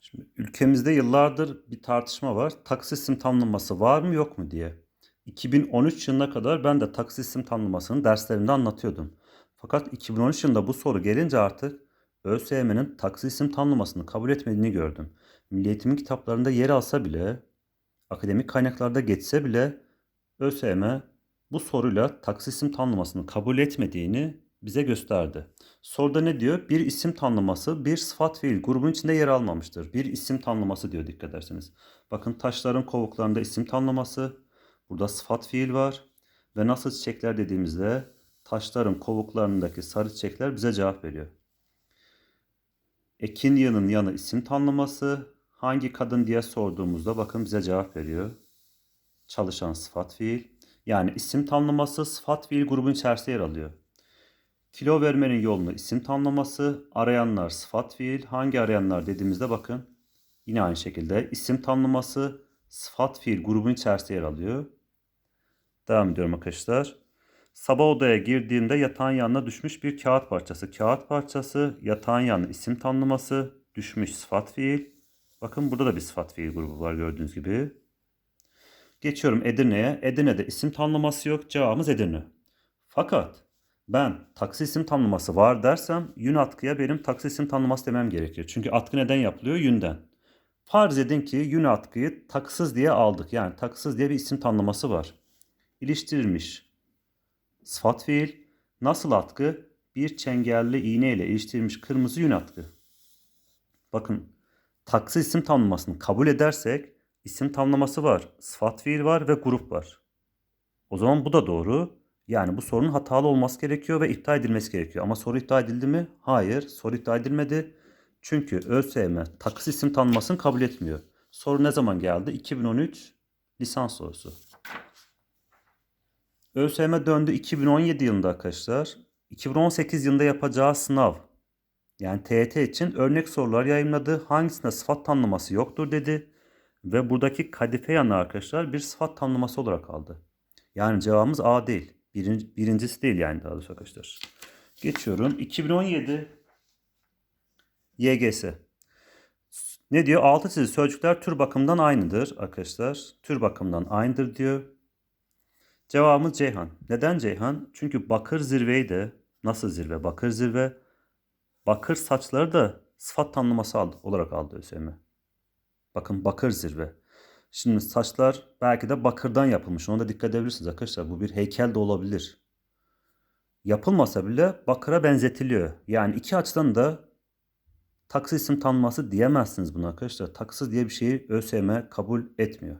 Şimdi ülkemizde yıllardır bir tartışma var. Taksi isim tanımlaması var mı yok mu diye. 2013 yılına kadar ben de taksi isim tanımlamasını derslerimde anlatıyordum. Fakat 2013 yılında bu soru gelince artık ÖSYM'nin taksi isim tanımlamasını kabul etmediğini gördüm. Milli Eğitim'in kitaplarında yer alsa bile, akademik kaynaklarda geçse bile ÖSYM bu soruyla taksi isim tanımlamasını kabul etmediğini bize gösterdi. Soruda ne diyor? Bir isim tanımlaması bir sıfat fiil grubun içinde yer almamıştır. Bir isim tanımlaması diyor dikkat ederseniz. Bakın taşların kovuklarında isim tanımlaması. Burada sıfat fiil var. Ve nasıl çiçekler dediğimizde taşların kovuklarındaki sarı çiçekler bize cevap veriyor. Ekin yığının yanı isim tanımlaması. Hangi kadın diye sorduğumuzda bakın bize cevap veriyor. Çalışan sıfat fiil. Yani isim tanımlaması sıfat fiil grubun içerisinde yer alıyor. Kilo vermenin yolunu isim tanımlaması, arayanlar sıfat fiil. Hangi arayanlar dediğimizde bakın yine aynı şekilde isim tanımlaması sıfat fiil grubun içerisinde yer alıyor. Devam ediyorum arkadaşlar. Sabah odaya girdiğimde yatağın yanına düşmüş bir kağıt parçası. Kağıt parçası, yatağın yanı isim tanımlaması, düşmüş sıfat fiil. Bakın burada da bir sıfat fiil grubu var gördüğünüz gibi. Geçiyorum Edirne'ye. Edirne'de isim tanımlaması yok. Cevabımız Edirne. Fakat ben taksi isim tanımlaması var dersem yün atkıya benim taksi isim tanımlaması demem gerekir. Çünkü atkı neden yapılıyor? Yünden. Farz edin ki yün atkıyı taksız diye aldık. Yani taksız diye bir isim tanımlaması var. İliştirilmiş. Sıfat fiil. Nasıl atkı? Bir çengelli iğne ile iliştirilmiş kırmızı yün atkı. Bakın taksi isim tanımlamasını kabul edersek isim tanımlaması var, sıfat fiil var ve grup var. O zaman bu da doğru. Yani bu sorunun hatalı olması gerekiyor ve iptal edilmesi gerekiyor. Ama soru iptal edildi mi? Hayır, soru iptal edilmedi. Çünkü ÖSYM taksi isim tanımlamasını kabul etmiyor. Soru ne zaman geldi? 2013 lisans sorusu. ÖSYM döndü 2017 yılında arkadaşlar. 2018 yılında yapacağı sınav yani TET için örnek sorular yayınladı. Hangisinde sıfat tanımlaması yoktur dedi. Ve buradaki kadife yanı arkadaşlar bir sıfat tanımlaması olarak aldı. Yani cevabımız A değil. Birinci, birincisi değil yani daha doğrusu arkadaşlar. Geçiyorum. 2017 YGS. Ne diyor? Altı çizili sözcükler tür bakımından aynıdır arkadaşlar. Tür bakımından aynıdır diyor. Cevabımız Ceyhan. Neden Ceyhan? Çünkü bakır zirveydi. Nasıl zirve? Bakır zirve. Bakır saçları da sıfat tanımlaması olarak aldı ÖSYM. Bakın bakır zirve. Şimdi saçlar belki de bakırdan yapılmış. Ona da dikkat edebilirsiniz arkadaşlar. Bu bir heykel de olabilir. Yapılmasa bile bakıra benzetiliyor. Yani iki açıdan da taksi isim tanımlaması diyemezsiniz buna arkadaşlar. Taksi diye bir şeyi ÖSYM kabul etmiyor.